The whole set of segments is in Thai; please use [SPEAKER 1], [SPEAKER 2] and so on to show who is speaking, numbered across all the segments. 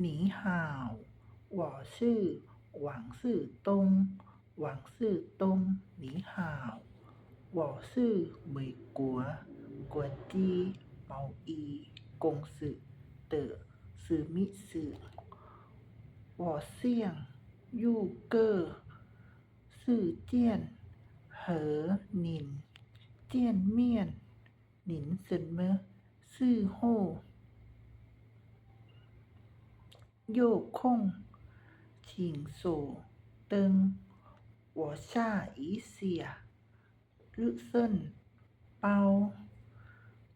[SPEAKER 1] หนีห่าวหว่อชื่อ หวังซื่อตรง หวังซื่อตรงหนีห่าชื่อเหมยกัวกัวจีเมาอีกงสือเต๋อสือมิสือว่อเสี่ยง ยูเกอร์สือเจียน เหอหนิน เจียนเมียน หนินเซินเมอซื่อโฮ โยกคงชิงโซตึงว่าอีเสียรุ่นเบา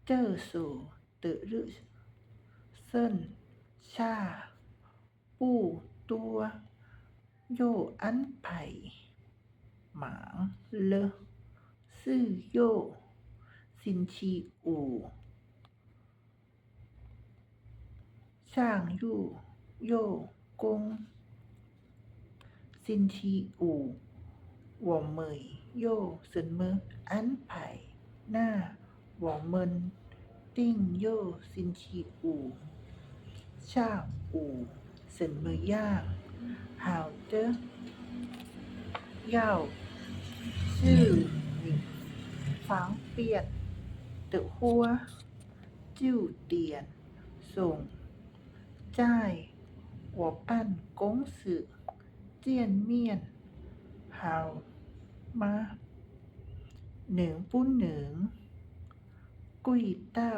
[SPEAKER 1] เจ้า我下一下日升นชาปู่ตัวโยอันไผ่หมางเลซื่อโยซินชีอูช่างยู่ โยกง ซินทีอูหัวเมยโยเสินเมออันไผ่หน้าหัวเมิติ้งโยซินทีอูช่าอูเสินเมอยางหาอย่าชื่อหนิฟางเปียดเตอหัจิ้วเตียนส่งจ่าย อวบอั้นกงสือเจียนเมียนเฮามาเหนิงปุ้นเหนิงกุยเต้า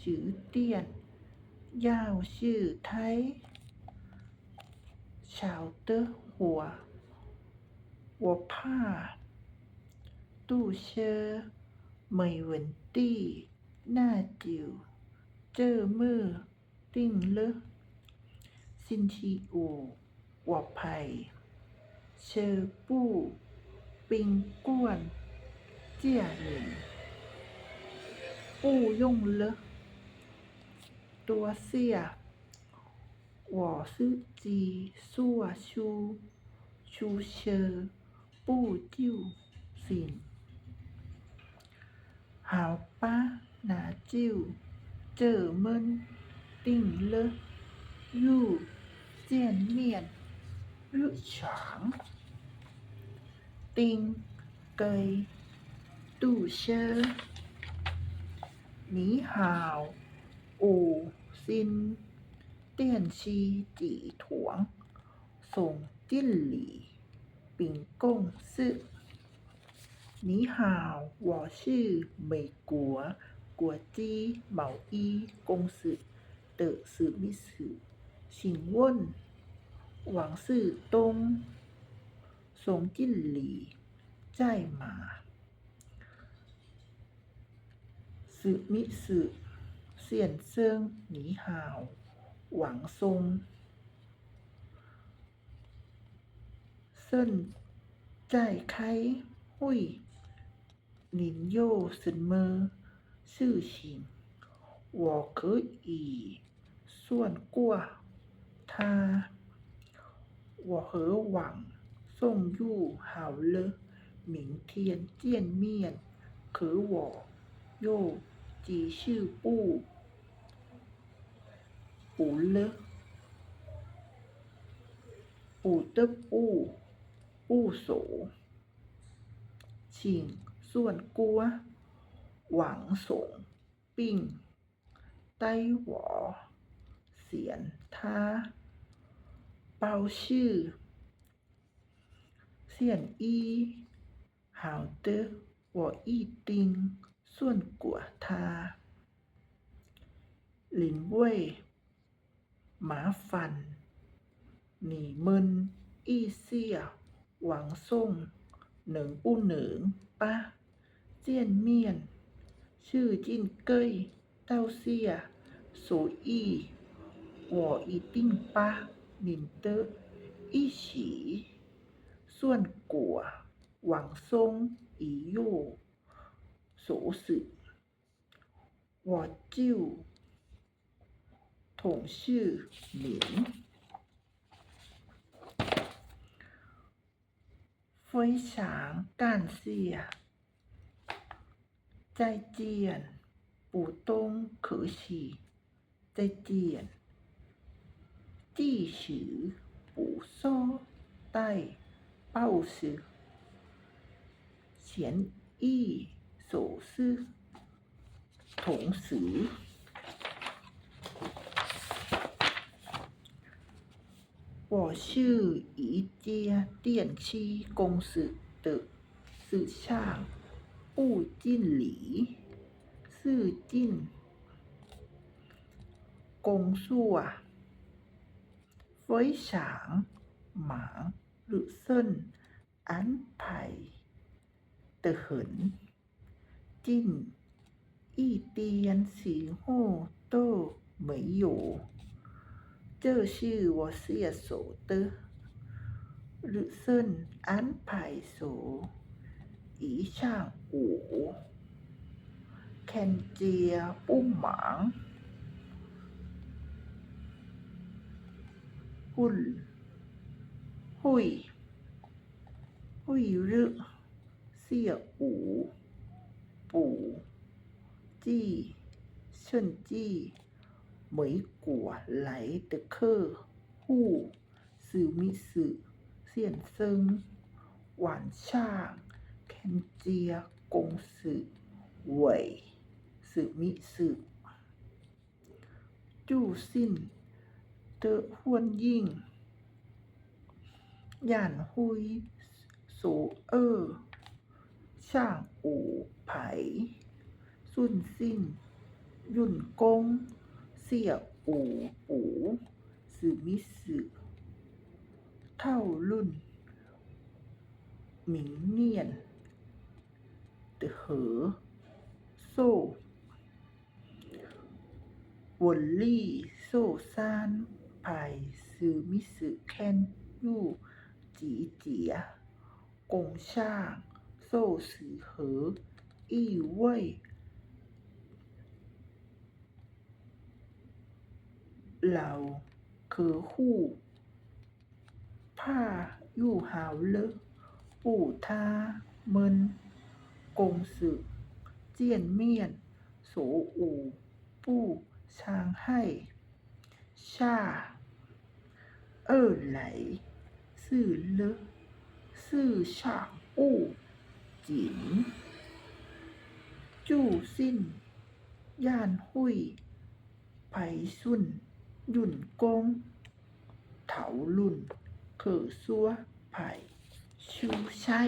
[SPEAKER 1] สือเตี้ยนยาวชื่อไทยชาวเตอหัวหัวผ้า ตู้เชอเหมยหวินตี้ หน้าจิวเจอมือ ติ้งเลอ ซินทีอูอวบไผ่เชอปู้ ปิงกวน เจียหลิงปู้ยงเลอตัวเสียหวอซื่อจีสัวชู ชูเชอ ปู้จิวสินหาป้าหนาจิวเจอเมินติ่งเลอ ลู่เจียนเมียนลู่ฉางติงเกยตู่เชอหนีหาวอู่ซินเตี้ยนชีจีถวงส่งจิ้นหลี่ปิงกงซื่อ你好，我是美国国际贸易公司的史密斯。 สิงว่นหวังซื่อตงสงจิ้นหลีใจมาสึมิสึเสียนเซิงหนีหาว หวังทงเส้นใจไข้หุยห我可以算过。 ทา我和หวังส่งยู่หาวเลอหมิงเทียนเจียนเมียนคือ我โยจีชื่อปู้ปูเลอปูเตอปู้ปู้โสชิงส่วนกัว หวังสงปิ้งไต้หวอเสียนท้า เปาชื่อ เสียนอีหาวเตอ我一丁顺果他หลินเว่ยหมาฟัน หนีมึน อี้เซี่ยหวังซ่งเหนิงอู้เหนิงป้าเจียนเมียน ชื่อจินเก้ยเต้าเซี่ยสูอีวอีติ้งป้ 你的一เ算卦往生อีฉี我就同นกั非常感谢，再见，普通可惜，再见。 ที่ชือปู่ซ้อใตเป้าสือเฉียนอี้โสซื่อถงสือ我是宜家电器公司的市场部经理，是进公诉啊。 เฟยฉาง หมางลุเซินอันไผ่เตอหิน จิ้น อี้เตียนสีโฮโต้เหมยโยเจ้าชื่อหรือส้นอันไผ่โสอีช่างอู่แคนเจียปุ้มหมาง หุ่นหุยหุยรึเสี่ยอูปู่จี้เชินจี้เหมยกัวไหลตะเคอหู้สือมิสือเสียนซึงหวานช่างแคนเจียกงสือเวยสือมิสือจู่สิ้น เตอฮวนยิงหย่านฮุย สูเออ ช่างอู่ไผ สุนสิ้น ยุ่นกง เสี่ยอู่ปูสือมิสืเท่ารุ่น หมิงเนียนเตอเหอ โซวนลี่ โซซาน ไปซึมิสึแคนยู่ จีเจียกงช่างโซ่สือเหออี้เว่เหล่าคือคู่ผ้ายู่หาวเลอปู่ท่าเมินกงสึเจียนเมียน โสอู ปู่ชางให ชา เอ่อไหล สื่อเลอสื่อฉางอู้จิน จู่สิ้น ย่านหุยไผสุนยุ่นกง เถาลุ่น เขอซัวไผ่ชูใช้